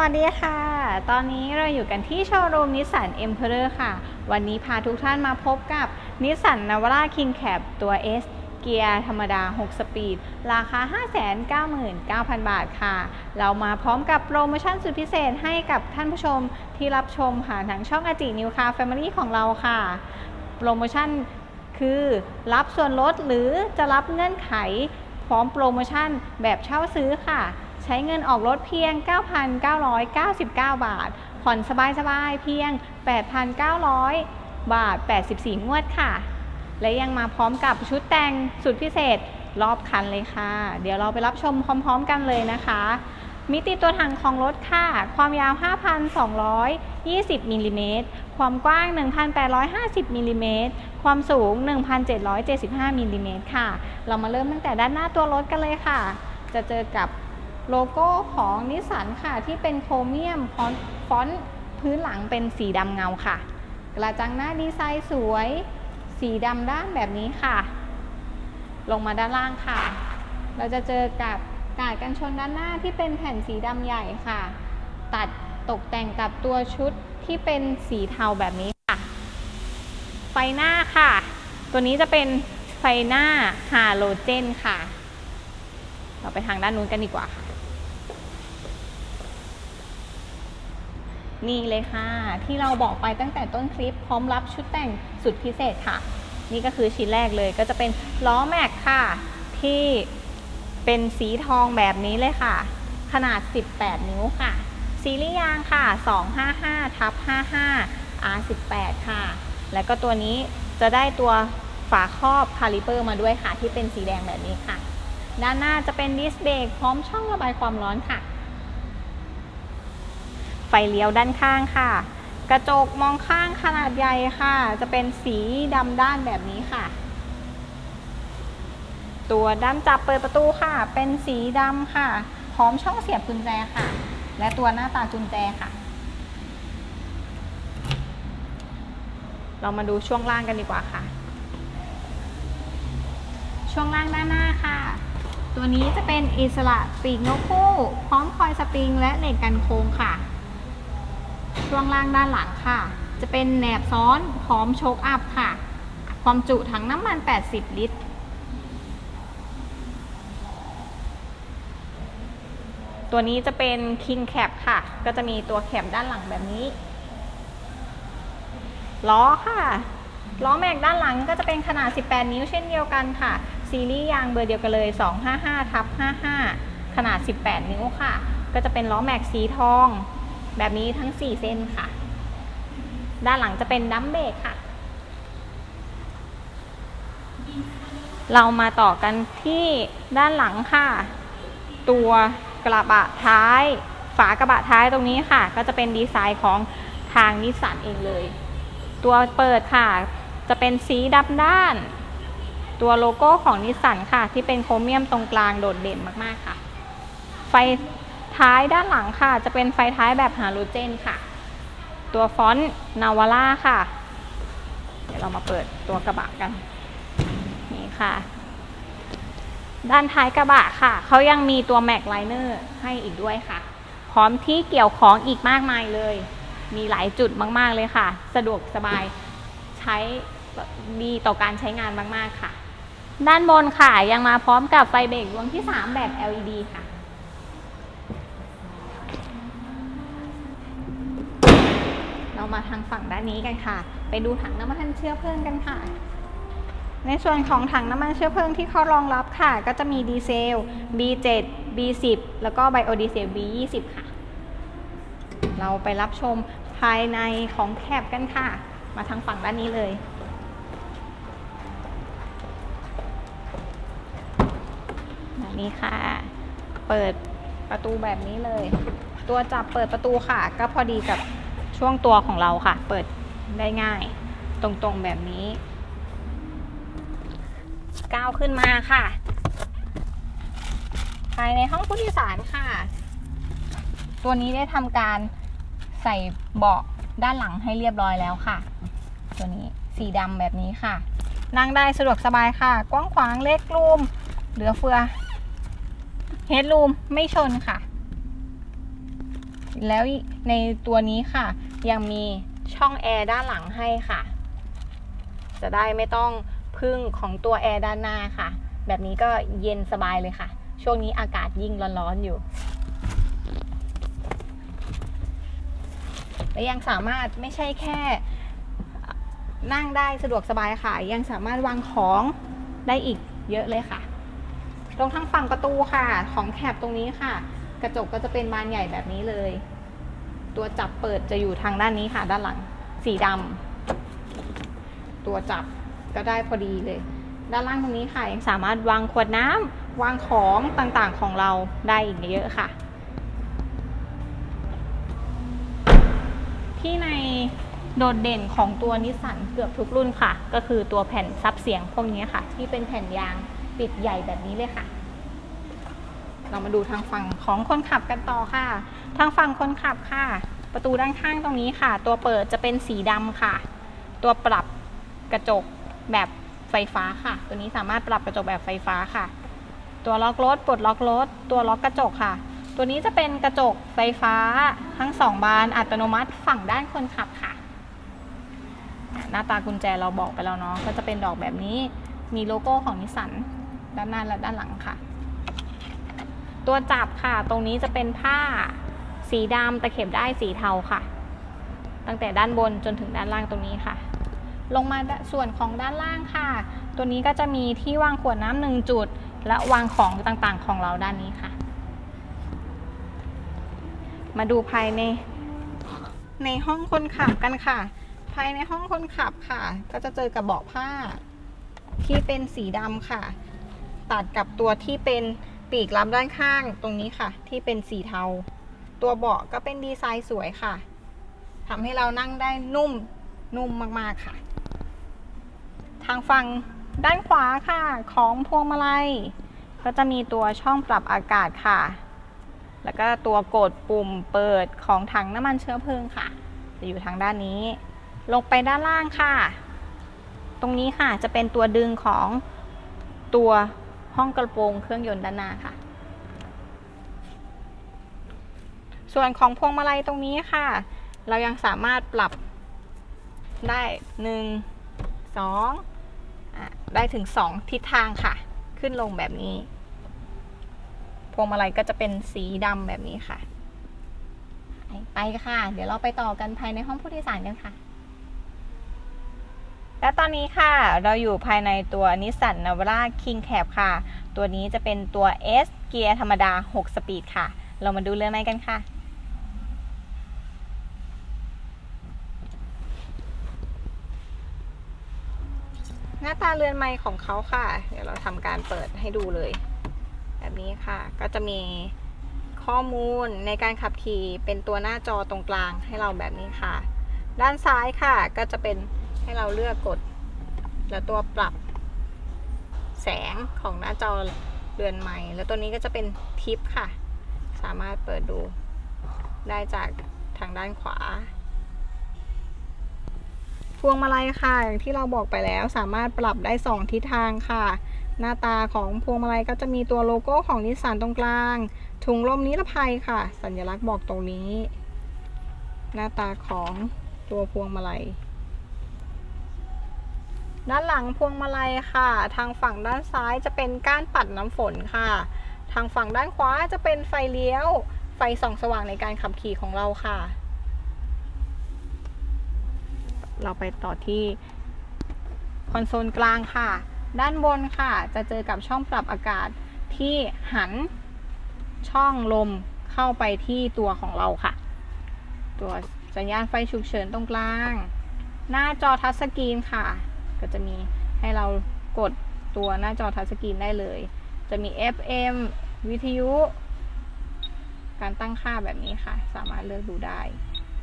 วัสดีค่ะ ตอนนี้เราอยู่กันที่โชว์รูมนิสสันเอ็มเพอร์ค่ะ วันนี้พาทุกท่านมาพบกับนิสสันนาวาร่าคิงแคปตัว S เกียร์ธรรมดา 6 สปีด ราคา 599,000 บาทค่ะ เรามาพร้อมกับโปรโมชั่นสุดพิเศษให้กับท่านผู้ชมที่รับชมผ่านทางช่องอาจินิวคาแฟมิลี่ของเราค่ะ โปรโมชั่นคือรับส่วนลดหรือจะรับเงื่อนไขพร้อมโปรโมชั่นแบบเช่าซื้อค่ะ ใช้เงินออกรถเพียง 9,999 บาท ผ่อนสบายๆเพียง 8,900 บาท 84 งวดค่ะ และยังมาพร้อมกับชุดแต่งสุดพิเศษรอบคันเลยค่ะ เดี๋ยวเราไปรับชมพร้อม ๆ กันเลยนะคะ มิติตัวถังของรถค่ะ ความยาว 5,220 มิลลิเมตร ความกว้าง 1,850 มิลลิเมตร ความสูง 1,775 มิลลิเมตรค่ะ เรามาเริ่มตั้งแต่ด้านหน้าตัวรถกันเลยค่ะ จะเจอกับ โลโก้ของนิสสันค่ะที่เป็นโครเมียมฟอนต์ฟอนพื้นหลังเป็นสีดำเงาค่ะ กระจังหน้าดีไซน์สวย สีดำด้านแบบนี้ค่ะ ลงมาด้านล่างค่ะ เราจะเจอกับกาดกันชนด้านหน้าที่เป็นแผ่นสีดำใหญ่ค่ะ ตัดตกแต่งกับตัวชุดที่เป็นสีเทาแบบนี้ค่ะ ไฟหน้าค่ะ ตัวนี้จะเป็นไฟหน้าฮาโลเจนค่ะ เราไปทางด้านนู้นกันดีกว่าค่ะ นี่เลยค่ะ ที่เราบอกไปตั้งแต่ต้นคลิปพร้อมรับชุดแต่งสุดพิเศษค่ะ นี่ก็คือชิ้นแรกเลยก็จะเป็นล้อแม็กค่ะ ที่เป็นสีทองแบบนี้เลยค่ะ ขนาด 18 นิ้วค่ะ ซีรีส์ยางค่ะ 255ทับ55 R18 ค่ะ แล้วก็ตัวนี้จะได้ตัวฝาครอบคาลิเปอร์มาด้วยค่ะ ที่เป็นสีแดงแบบนี้ค่ะ ด้านหน้าจะเป็นดิสเบรกพร้อมช่องระบายความร้อนค่ะ เลี้ยวด้านข้างค่ะ กระจกมองข้างขนาดใหญ่ค่ะ จะเป็นสีดำด้านแบบนี้ค่ะ ตัวด้านจับเปิดประตูค่ะ เป็นสีดำค่ะพร้อมช่องเสียบกุญแจค่ะ และตัวหน้าตากุญแจค่ะ เรามาดูช่วงล่างกันดีกว่าค่ะ ช่วงล่างด้านหน้าค่ะ ตัวนี้จะเป็นอิสระปีกนกคู่ พร้อมคอยสปริงและเหล็กกันโค้งค่ะ ช่วงล่างด้านหลังค่ะ จะเป็นแหนบซ้อนพร้อมโชคอัพค่ะ ความจุถังน้ำมัน 80 ลิตร ตัวนี้จะเป็น King Cap ค่ะ ก็จะมีตัวแคปด้านหลังแบบนี้ ล้อค่ะ ล้อแม็กด้านหลังก็จะเป็นขนาด 18 นิ้วเช่นเดียวกันค่ะ ซีรีส์ยางเบอร์เดียวกันเลย 255ทับ55 ขนาด 18 นิ้วค่ะ ก็จะเป็นล้อแม็กสีทอง แบบนี้ทั้ง 4 เส้นค่ะ ด้านหลังจะเป็นดัมเบรกค่ะ เรามาต่อกันที่ด้านหลังค่ะ ตัวกระบะท้าย ฝากระบะท้ายตรงนี้ค่ะ ก็จะเป็นดีไซน์ของทางนิสสันเองเลย ตัวเปิดค่ะ จะเป็นสีดำด้าน ตัวโลโก้ของนิสสันค่ะ ที่เป็นโครเมียมตรงกลางโดดเด่นมากๆค่ะ ไฟ ท้ายด้านหลังค่ะ จะเป็นไฟท้ายแบบฮาโลเจนค่ะ ตัวฟอนต์นาวาร่าค่ะ เดี๋ยวเรามาเปิดตัวกระบะกัน นี่ค่ะ ด้านท้ายกระบะค่ะ เขายังมีตัวแม็กไลเนอร์ให้อีกด้วยค่ะ พร้อมที่เกี่ยวของอีกมากมายเลย มีหลายจุดมาก ๆ เลยค่ะ สะดวกสบายใช้ดีต่อการใช้งานมาก ๆ ค่ะ ด้านบนค่ะยังมาพร้อมกับไฟเบรกดวงที่ 3 แบบ LED ค่ะ เรามาทางฝั่งด้านนี้กันค่ะ ไปดูถังน้ำมันเชื้อเพลิงกันค่ะ ในส่วนของถังน้ำมันเชื้อเพลิงที่เขารองรับค่ะ ก็จะมีดีเซล B7 B10 แล้วก็ไบโอดีเซล B20 ค่ะ เราไปรับชมภายในของแคบกันค่ะ มาทางฝั่งด้านนี้เลยแบบนี้ค่ะ เปิดประตูแบบนี้เลย ตัวจับเปิดประตูค่ะ ก็พอดีกับ ช่วงตัวของเราค่ะ เปิดได้ง่าย ตรงๆแบบนี้ ก้าวขึ้นมาค่ะ ภายในห้องผู้โดยสารค่ะ ตัวนี้ได้ทำการใส่เบาะด้านหลังให้เรียบร้อยแล้วค่ะ ตัวนี้สีดำแบบนี้ค่ะ นั่งได้สะดวกสบายค่ะ กว้างขวางเล็กรูม เหลือเฟือเฮดรูมไม่ชนค่ะ แล้วในตัวนี้ค่ะ ยังมีช่องแอร์ด้านหลังให้ค่ะ จะได้ไม่ต้องพึ่งของตัวแอร์ด้านหน้าค่ะ แบบนี้ก็เย็นสบายเลยค่ะ ช่วงนี้อากาศยิ่งร้อนๆอยู่ และยังสามารถไม่ใช่แค่นั่งได้สะดวกสบายค่ะ ยังสามารถวางของได้อีกเยอะเลยค่ะ ตรงทางฝั่งประตูค่ะ ของแคบตรงนี้ค่ะ กระจกก็จะเป็นบานใหญ่แบบนี้เลย ตัวจับเปิดจะอยู่ทางด้านนี้ค่ะ ด้านหลัง สีดำตัวจับก็ได้พอดีเลย ด้านล่างตรงนี้ค่ะยังสามารถวางขวดน้ำวางของต่างๆของเราได้อีกเยอะค่ะ ที่ในโดดเด่นของตัวนิสสันเกือบทุกรุ่นค่ะ ก็คือตัวแผ่นซับเสียงพวกนี้ค่ะ ที่เป็นแผ่นยางปิดใหญ่แบบนี้เลยค่ะ เรามาดูทางฝั่งของคนขับกันต่อค่ะ ทางฝั่งคนขับค่ะ ประตูด้านข้างตรงนี้ค่ะ ตัวเปิดจะเป็นสีดำค่ะ ตัวปรับกระจกแบบไฟฟ้าค่ะ ตัวนี้สามารถปรับกระจกแบบไฟฟ้าค่ะ ตัวล็อกรถปลดล็อกรถ ตัวล็อกกระจกค่ะ ตัวนี้จะเป็นกระจกไฟฟ้าทั้งสองบานอัตโนมัติฝั่งด้านคนขับค่ะ หน้าตากุญแจเราบอกไปแล้วเนาะ ก็จะเป็นดอกแบบนี้ มีโลโก้ของนิสสันด้านหน้าและด้านหลังค่ะ ตัวจับค่ะ ตรงนี้จะเป็นผ้าสีดำตะเข็บได้สีเทาค่ะ ตั้งแต่ด้านบนจนถึงด้านล่างตรงนี้ค่ะ ลงมาส่วนของด้านล่างค่ะ ตัวนี้ก็จะมีที่วางขวดน้ำหนึ่งจุด และวางของต่างๆของเราด้านนี้ค่ะ มาดูภายในในห้องคนขับกันค่ะ ภายในห้องคนขับค่ะ ก็จะเจอกับเบาะผ้าที่เป็นสีดำค่ะ ตัดกับตัวที่เป็น ปีกรับด้านข้างตรงนี้ค่ะ ที่เป็นสีเทา ตัวเบาะก็เป็นดีไซน์สวยค่ะทำให้เรานั่งได้นุ่มนุ่มมากๆค่ะ ทางฝั่งด้านขวาค่ะ ของพวงมาลัย ก็จะมีตัวช่องปรับอากาศค่ะ แล้วก็ตัวกดปุ่มเปิดของถังน้ำมันเชื้อเพลิงค่ะจะอยู่ทางด้านนี้ ลงไปด้านล่างค่ะ ตรงนี้ค่ะจะเป็นตัวดึงของตัว ห้องกระโปรงเครื่องยนต์ด้านหน้าค่ะ ส่วนของพวงมาลัยตรงนี้ค่ะ เรายังสามารถปรับได้1 2อะได้ถึง2ทิศทางค่ะ ขึ้นลงแบบนี้ พวงมาลัยก็จะเป็นสีดำแบบนี้ค่ะ ไปค่ะ เดี๋ยวเราไปต่อกันภายในห้องผู้โดยสารกันค่ะ และตอนนี้ค่ะเราอยู่ภายในตัว Nissan Navara King Cab ค่ะ ตัวนี้จะเป็นตัว S เกียร์ธรรมดา 6 สปีดค่ะ เรามาดูเรื่องในกันค่ะหน้าตาเรือนไม้ของเขาค่ะ เดี๋ยวเราทำการเปิดให้ดูเลย แบบนี้ค่ะ ก็จะมีข้อมูลในการขับขี่เป็นตัวหน้าจอตรงกลางให้เราแบบนี้ค่ะ ด้านซ้ายค่ะก็จะเป็น ให้เราเลือกกด แล้วตัวปรับแสงของหน้าจอเรือนใหม่ แล้วตัวนี้ก็จะเป็นทิปค่ะ สามารถเปิดดู ได้จากทางด้านขวา พวงมาลัยค่ะ อย่างที่เราบอกไปแล้วสามารถปรับได้ 2 ทิศทางค่ะ หน้าตาของพวงมาลัยก็จะมีตัวโลโก้ของนิสสันตรงกลาง ถุงลมนิรภัยค่ะ สัญลักษณ์บอกตรงนี้ หน้าตาของตัวพวงมาลัย ด้านหลังพวงมาลัยค่ะ ทางฝั่งด้านซ้ายจะเป็นก้านปัดน้ำฝนค่ะ ทางฝั่งด้านขวาจะเป็นไฟเลี้ยว ไฟส่องสว่างในการขับขี่ของเราค่ะ เราไปต่อที่คอนโซลกลางค่ะ ด้านบนค่ะ จะเจอกับช่องปรับอากาศที่หันช่องลมเข้าไปที่ตัวของเราค่ะ ตัวสัญญาณไฟฉุกเฉินตรงกลาง หน้าจอทัชสกรีนค่ะ ก็จะมีให้เรากดตัวหน้าจอทัชสกรีนได้เลย จะมี FM วิทยุ การตั้งค่าแบบนี้ค่ะ สามารถเลือกดูได้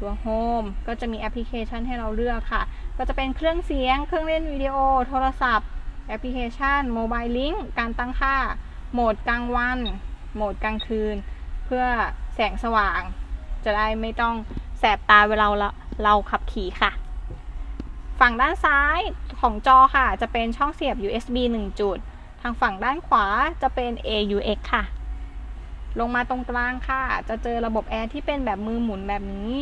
ตัว Home ก็จะมีแอปพลิเคชันให้เราเลือกค่ะ ก็จะเป็นเครื่องเสียง เครื่องเล่นวิดีโอ โทรศัพท์ แอปพลิเคชันโมบายลิงก์การตั้งค่า โหมดกลางวัน โหมดกลางคืน เพื่อแสงสว่าง จะได้ไม่ต้องแสบตาเวลาเราเราขับขี่ค่ะ ฝั่งด้านซ้ายของจอค่ะ จะเป็นช่องเสียบ USB 1 จุด ทางฝั่งด้านขวาจะเป็น AUX ค่ะ ลงมาตรงกลางค่ะ จะเจอระบบแอร์ที่เป็นแบบมือหมุนแบบนี้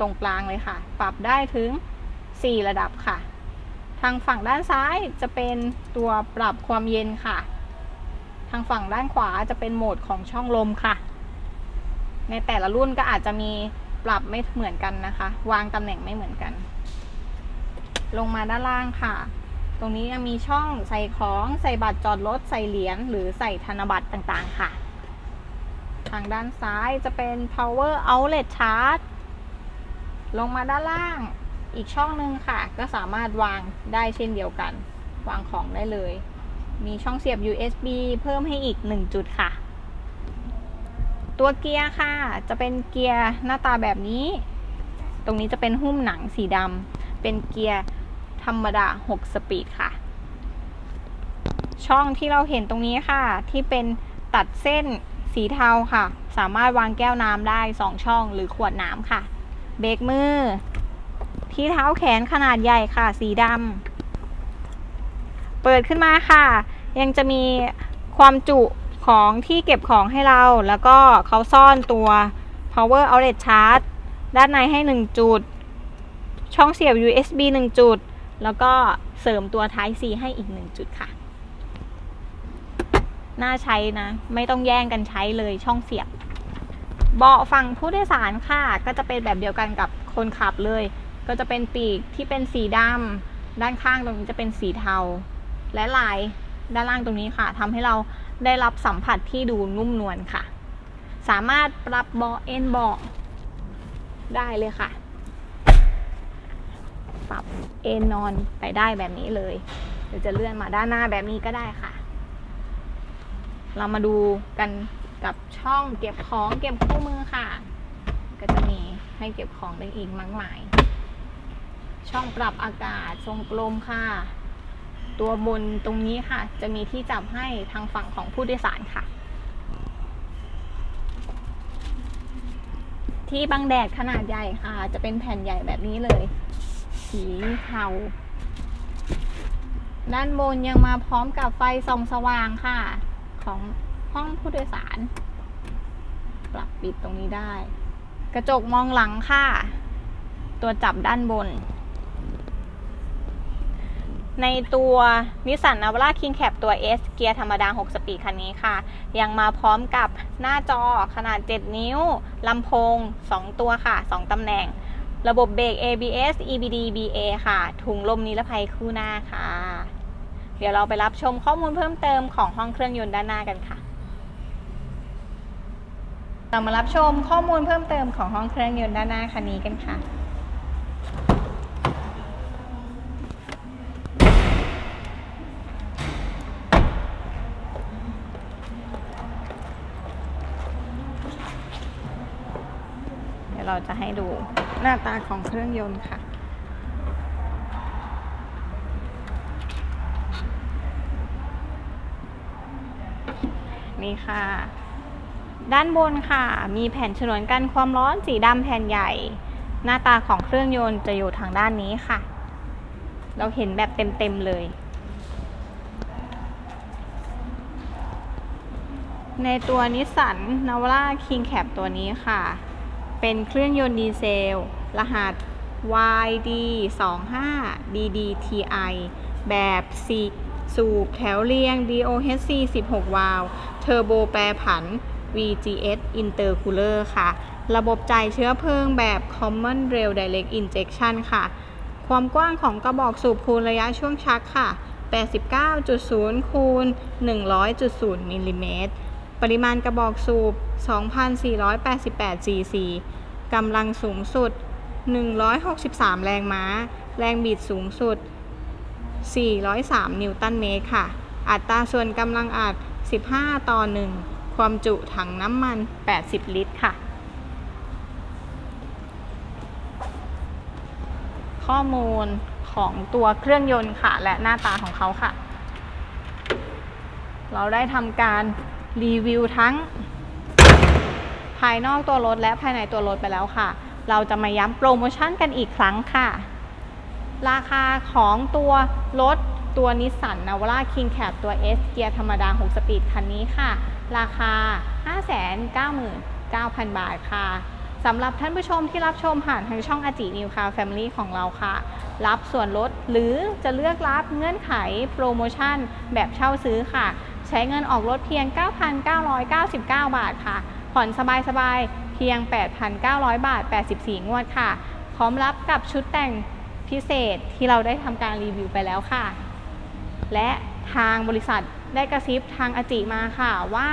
ตรงกลางเลยค่ะ ปรับได้ถึง 4 ระดับค่ะ ทางฝั่งด้านซ้ายจะเป็นตัวปรับความเย็นค่ะ ทางฝั่งด้านขวาจะเป็นโหมดของช่องลมค่ะ ในแต่ละรุ่นก็อาจจะมีปรับไม่เหมือนกันนะคะ วางตำแหน่งไม่เหมือนกัน ลงมาด้านล่างค่ะ ตรงนี้ยังมีช่องใส่ของใส่บัตรจอดรถใส่เหรียญหรือใส่ธนบัตรต่างๆค่ะ ทางด้านซ้ายจะเป็น power outlet charge ลงมาด้านล่างอีกช่องหนึ่งค่ะ ก็สามารถวางได้เช่นเดียวกัน วางของได้เลย มีช่องเสียบ USB เพิ่มให้อีก 1 จุดค่ะ ตัวเกียร์ค่ะ จะเป็นเกียร์หน้าตาแบบนี้ ตรงนี้จะเป็นหุ้มหนังสีดำเป็นเกียร์ ธรรมดา 6 สปีดค่ะ ช่องที่เราเห็นตรงนี้ค่ะ ที่เป็นตัดเส้นสีเทาค่ะ สามารถวางแก้วน้ำได้ 2 ช่องหรือขวดน้ำค่ะ เบรกมือ ที่เท้าแขนขนาดใหญ่ค่ะ สีดำเปิดขึ้นมาค่ะ ยังจะมีความจุของที่เก็บของให้เรา แล้วก็เขาซ่อนตัว power outlet charge ด้านในให้ 1 จุด ช่องเสียบ USB 1 จุด แล้วก็เสริมตัว Type C ให้อีก1จุดค่ะ น่าใช้นะ ไม่ต้องแย่งกันใช้เลยช่องเสียบ เบาะฝั่งผู้โดยสารค่ะ ก็จะเป็นแบบเดียวกันกับคนขับเลย ก็จะเป็นปีกที่เป็นสีดำด้านข้างตรงนี้จะเป็นสีเทา และลายด้านล่างตรงนี้ค่ะทำให้เราได้รับสัมผัสที่ดูนุ่มนวลค่ะ สามารถปรับเบาะเอ็นเบาะได้เลยค่ะ ปรับเอนนอนไปได้แบบนี้เลยหรือจะเลื่อนมาด้านหน้าแบบนี้ก็ได้ค่ะ เรามาดูกันกับช่องเก็บของเก็บคู่มือค่ะ ก็จะมีให้เก็บของได้อีกมากมาย ช่องปรับอากาศทรงกลมค่ะ ตัวบนตรงนี้ค่ะ จะมีที่จับให้ทางฝั่งของผู้โดยสารค่ะ ที่บังแดดขนาดใหญ่ค่ะ จะเป็นแผ่นใหญ่แบบนี้เลย สีเทา ด้านบนยังมาพร้อมกับไฟส่องสว่างค่ะ ของห้องผู้โดยสาร ปรับปิดตรงนี้ได้ กระจกมองหลังค่ะ ตัวจับด้านบน ในตัวนิสสันนาวาร่าคิงแคปตัว S เกียร์ธรรมดา 6 สปีดคันนี้ค่ะ ยังมาพร้อมกับหน้าจอขนาด 7 นิ้วลำโพง 2 ตัวค่ะ 2ตำแหน่ง ระบบเบรก ABS EBD BA ค่ะ ถุงลมนิรภัยคู่หน้าค่ะ เดี๋ยวเราไปรับชมข้อมูลเพิ่มเติมของห้องเครื่องยนต์ด้านหน้ากันค่ะ เรามารับชมข้อมูลเพิ่มเติมของห้องเครื่องยนต์ด้านหน้าคันนี้กันค่ะ ยวเราจะให้ดูหน้าตาของเครื่องยนต์ค่ะ นี่ค่ะ ด้านบนค่ะ มีแผ่นฉนวนกันความร้อนสีดำแผ่นใหญ่ หน้าตาของเครื่องยนต์จะอยู่ทางด้านนี้ค่ะ เราเห็นแบบเต็มๆเลยในตัวนิสสันนาวาร่าคิงแคปตัวนี้ค่ะ เป็นเครื่องยนต์ดีเซล รหัส YD 2 5 DDTI แบบ C สูบแถวเรียง DOHC 16 วาล์วเทอร์โบแปรผัน VGS Intercooler ค่ะ ระบบจ่ายเชื้อเพลิงแบบ Common Rail Direct Injection ค่ะ ความกว้างของกระบอกสูบคูณระยะช่วงชักค่ะ 89.0 คูณ 100.0 มิลลิเมตร ปริมาณกระบอกสูบ 2,488 cc กำลังสูงสุด 163 แรงม้า แรงบิดสูงสุด 403 นิวตันเมตรค่ะ อัตราส่วนกำลังอัด 15 ต่อ 1 ความจุถังน้ำมัน 80 ลิตรค่ะ ข้อมูลของตัวเครื่องยนต์ค่ะ และหน้าตาของเขาค่ะ เราได้ทำการรีวิวทั้งายนอกตัวรถและภายในตัวรถไปแล้วค่ะ เราจะมาย้ำโปรโมชั่นกันอีกครั้งค่ะ ราคาของตัวรถตัวนิสสันนาวาร่าคิงแคปตัว S เกียร์ธรรมดา 6 สปีดคันนี้ค่ะ ราคา 599,000 บาทค่ะสำหรับท่านผู้ชมที่รับชมผ่านทางช่องอาจินิวคาแฟมิลี่ของเราค่ะ รับส่วนลดหรือจะเลือกรับเงื่อนไขโปรโมชั่นแบบเช่าซื้อค่ะ ใช้เงินออกรถเพียง 9,999 บาทค่ะ ผ่อนสบายๆ เพียง 8,900 บาท 84 งวดค่ะ พร้อมรับกับชุดแต่งพิเศษที่เราได้ทำการรีวิวไปแล้วค่ะ และทางบริษัทได้กระซิบทางอาจิมาค่ะว่า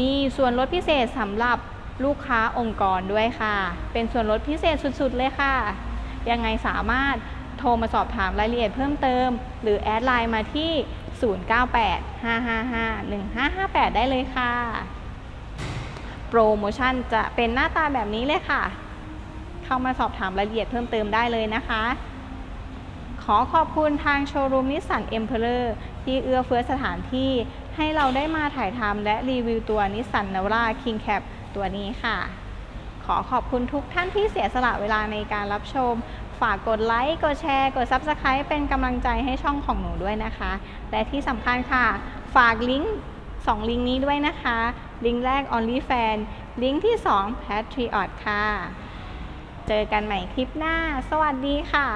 มีส่วนลดพิเศษสำหรับลูกค้าองค์กรด้วยค่ะ เป็นส่วนลดพิเศษสุดๆเลยค่ะ ยังไงสามารถโทรมาสอบถามรายละเอียดเพิ่มเติม หรือแอดไลน์มาที่ 0985551558 ได้เลยค่ะ โปรโมชั่นจะเป็นหน้าตาแบบนี้เลยค่ะ เข้ามาสอบถามรายละเอียดเพิ่มเติมได้เลยนะคะ ขอขอบคุณทางโชว์รูมนิสสันเอ็มเพลอร์ที่เอื้อเฟื้อสถานที่ให้เราได้มาถ่ายทำและรีวิวตัวนิสสันนาวราคิงแคปตัวนี้ค่ะ ขอขอบคุณทุกท่านที่เสียสละเวลาในการรับชม ฝากกดไลค์ กดแชร์ กด Subscribe เป็นกำลังใจให้ช่องของหนูด้วยนะคะ และที่สำคัญค่ะ ฝากลิงก์2ลิงก์นี้ด้วยนะคะ ลิงก์แรก OnlyFan ลิงก์ที่ 2 Patriot ค่ะ เจอกันใหม่คลิปหน้า สวัสดีค่ะ